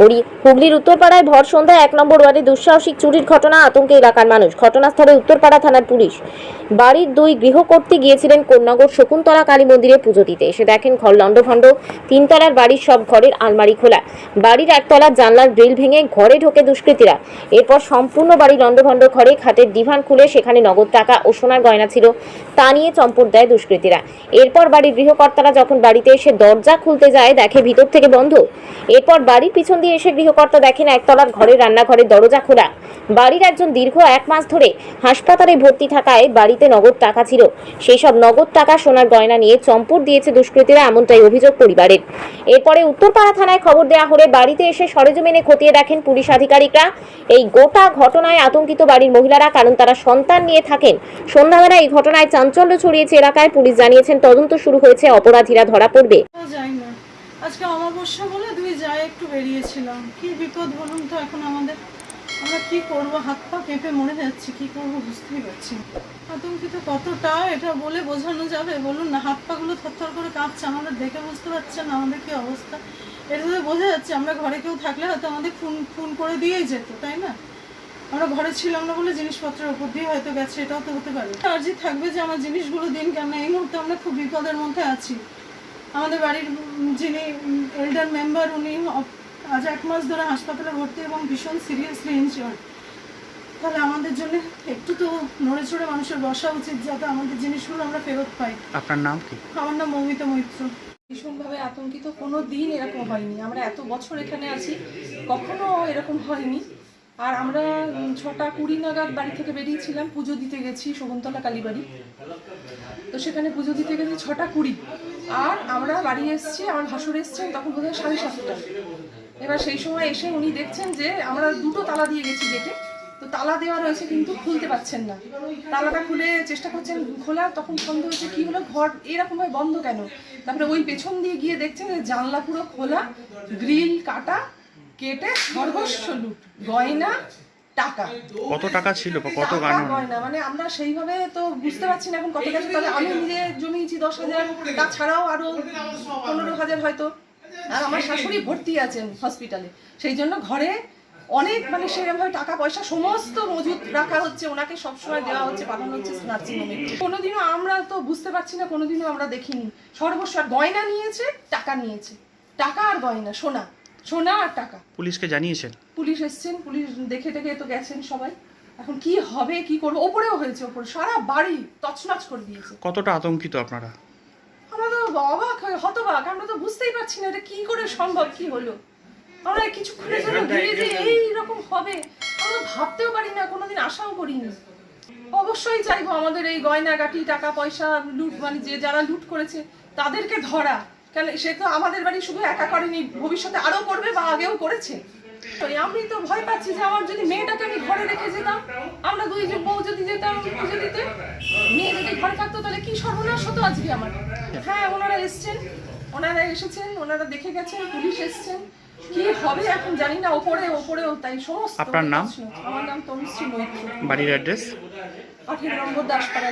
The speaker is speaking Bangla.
হুগলির উত্তরপাড়ায় ভর সন্ধ্যায় এক নম্বর ওয়ার্ডে দুঃসাহসিক চুরির ঘটনা, আতঙ্কে এলাকার মানুষ। ঘটনাস্থলে উত্তরপাড়া থানার পুলিশ। বাড়ির দুই গৃহ করতে গিয়েছিলেন কোন্নগর শকুন্তলা কালী মন্দিরে পুজো দিতে। এসে দেখেন ঘর লণ্ডভণ্ড। তিনতলার বাড়ির সব ঘরের আলমারি খোলা। বাড়ির একতলার জানলার গ্রিল ভেঙে ঘরে ঢোকে দুষ্কৃতীরা। এরপর সম্পূর্ণ বাড়ি লণ্ডভণ্ড ঘরে খাটের ডিভান খুলে সেখানে নগদ টাকা ও সোনার গয়না ছিল। তা নিয়ে চম্পট দেয় দুষ্কৃতীরা। এরপর বাড়ির গৃহকর্তারা যখন বাড়িতে এসে দরজা খুলতে যায়, দেখে ভিতর থেকে বন্ধ। এরপর বাড়ির পিছন দিয়ে এসে গৃহকর্তা দেখেন একতলার ঘরের রান্নাঘরের দরজা খোলা। বাড়ির একজন দীর্ঘ এক মাস ধরে হাসপাতালে ভর্তি থাকায় বাড়িতে নগদ টাকা ছিল। সেই সব নগদ টাকা সোনার গয়না নিয়ে চম্পট দিয়েছে দুষ্কৃতীরা, এমনটাই অভিযোগ পরিবারের। এরপরে উত্তরপাড়া থানায় খবর দেওয়া হলে বাড়িতে এসে সরেজমিনে খতিয়ে দেখেন পুলিশ আধিকারিকরা। এই গোটা ঘটনায় আতঙ্কিত বাড়ির মহিলারা, কারণ তারা সন্তান নিয়ে থাকেন। সন্ধ্যাবেলা এই ঘটনায় চাঞ্চল্য ছড়িয়েছে এলাকায়। পুলিশ জানিয়েছেন, তদন্ত শুরু হয়েছে, অপরাধীরা ধরা পড়বে। আজকে অমাবস্যা বলে দুই যায় একটু বেরিয়েছিলাম। কি বিপদ বলুন তো এখন আমাদের? আমরা কি করব? হাত পা কেঁপে মরে যাচ্ছি, কি করব বুঝতেই পারছি আতঙ্কিত কতটা এটা বলে বোঝানো যাবে? বলুন না, হাত পাগুলো থরথর করে কাঁপছে, আমাদের দেখে বুঝতে পারছেন আমাদের কি অবস্থা। এটাতে বোঝা যাচ্ছে, আমরা ঘরে কেউ থাকলে হয়তো আমাদের ফোন ফোন করে দিয়েই যেত, তাই না? আমরা ঘরে ছিলাম না বলে জিনিসপত্রের উপর দিয়ে হয়তো গেছে, এটাও তো হতে পারে। আর আর্জি থাকবে যে আমার জিনিসগুলো দিন কেন এই মুহূর্তে আমরা খুব বিপদের মধ্যে আছি। আমাদের বাড়ির যিনি এল্ডার মেম্বার উনি আজ এক মাস ধরে হাসপাতালে ভর্তি এবং ভীষণ সিরিয়াসলি ইনজিওর্ড তাহলে আমাদের জন্য একটু তো নড়ে চড়ে মানুষের বসা উচিত যাতে আমাদের জিনিসগুলো আমরা ফেরত পাই। আপনার নাম কি? আমার নাম মৌমিতা মৈত্র। ভীষণভাবে আতঙ্কিত কোনো দিন এরকম হয়নি। আমরা এত বছর এখানে আছি কখনো এরকম হয়নি। আর আমরা ছটা কুড়ি নাগাদ বাড়ি থেকে বেরিয়েছিলাম, পুজো দিতে গেছি, শকুন্তলা কালীবাড়ি। তো সেখানে পুজো দিতে গেছি ছটা কুড়ি। আর আমরা বাড়ি এসেছি, আমার ভাসুর এসছেন তখন বোধহয় সাড়ে সাতটা। এবার সেই সময় এসে উনি দেখছেন যে আমরা দুটো তালা দিয়ে গেছি গেটে। তো তালা দেওয়া রয়েছে কিন্তু খুলতে পারছেন না। তালাটা খুলে চেষ্টা করছেন খোলা, তখন সন্দেহ হচ্ছে কি হলো, ঘর এরকম ভাবে বন্ধ কেন? তারপরে ওই পেছন দিয়ে গিয়ে দেখছেন যে জানলা পুরো খোলা, গ্রিল, কাটা কেটে সর্বস্ব লুট গয়না টাকা। কত টাকা ছিল বা কত গান? গয়না মানে আমরা সেইভাবে তো বুঝতে পারছি না এখন কত টাকা। তবে আমি নিজে জমিয়েছি দশ হাজার তাছাড়াও আরও পনেরো হাজার হয়তো। আর আমার শাশুড়ি ভর্তি আছেন হসপিটালে সেই জন্য ঘরে অনেক মানে সেরকমভাবে টাকা পয়সা সমস্ত মজুত রাখা হচ্ছে। ওনাকে সবসময় দেওয়া হচ্ছে পাঠানো হচ্ছে নার্সিংহোমে কোনোদিনও আমরা তো বুঝতে পারছি না কোনোদিনও আমরা দেখিনি। সর্বস্ব আর গয়না নিয়েছে টাকা নিয়েছে। টাকা আর গয়না সোনা। সোনা আর টাকা। পুলিশকে জানিয়েছেন? পুলিশ এসছেন পুলিশ দেখে টেকে তো গেছেন সবাই। এখন কি হবে কি করব? ওপরেও হয়েছে ওপরে। সারা বাড়ি তছনছ করে দিয়েছে। কতটা আতঙ্কিত আপনারা? আমরা তো অবাক হয়ে হতবাক। আমরা তো বুঝতেই পারছি না এটা কি করে সম্ভব কি হলো। আমরা কিছুক্ষণের জন্য ভেবে যে এইরকম হবে। আমরা ভাবতেও পারি না কোনোদিন আশাও করিনি। অবশ্যই চাইব আমাদের এই গয়নাগাটি টাকা পয়সা লুট মানে যে যারা লুট করেছে তাদেরকে ধরা। কেন সে তো আমাদের বাড়ি শুধু একা করেনি ভবিষ্যতে আরও করবে বা আগেও করেছে। আমি তো ভয় পাচ্ছি যে আমার যদি মেয়েটাকে আমি ঘরে রেখে যেতাম আমরা দুই বউ যদি যেতাম পুজো দিতে মেয়ে যদি ঘরে থাকতো তাহলে কি সর্বনাশ হতো আজকে আমার? হ্যাঁ ওনারা এসছেন ওনারা এসেছেন ওনারা দেখে গেছেন পুলিশ এসছেন। কি হবে এখন জানি না ওপরে ওপরেও তাই সমস্ত আপনার নাম? আমার নাম তনুশ্রী মৈত্র। বাড়ির অ্যাড্রেস? আঠেরো নম্বর দাসপাড়া